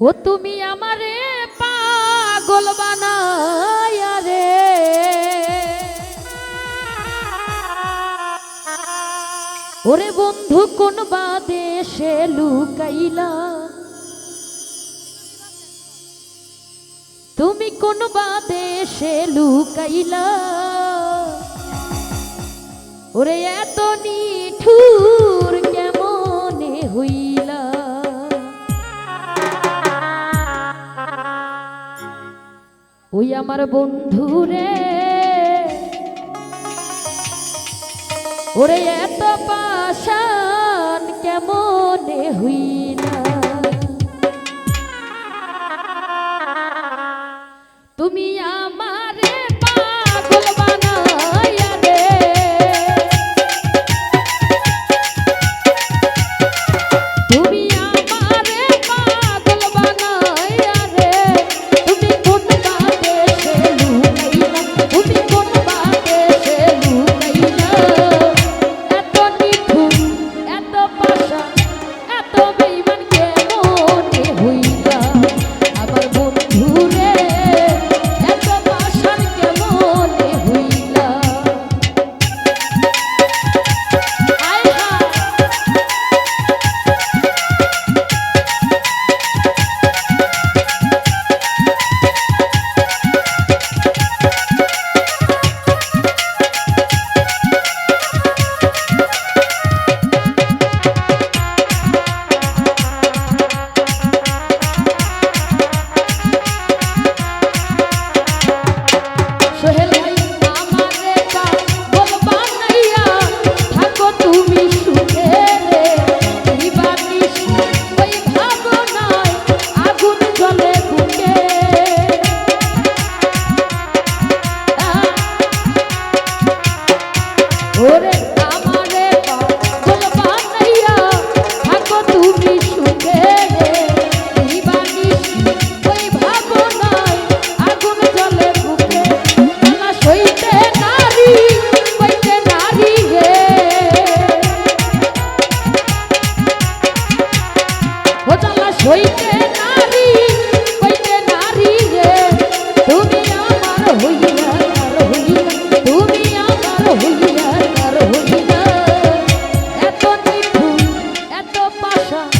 ও তুমি আমারে পাগল বানায়া রে। ওরে বন্ধু, কোন বাদে সে লুকাইলা? তুমি কোন বাদে সে লুকাইলা? ওরে এত নিঠুর কেমনে হইয়া ওই আমার বন্ধু রে ওরে এত পাশান কেমনে হইলা? তুমি আমার shot.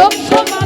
লোকসভা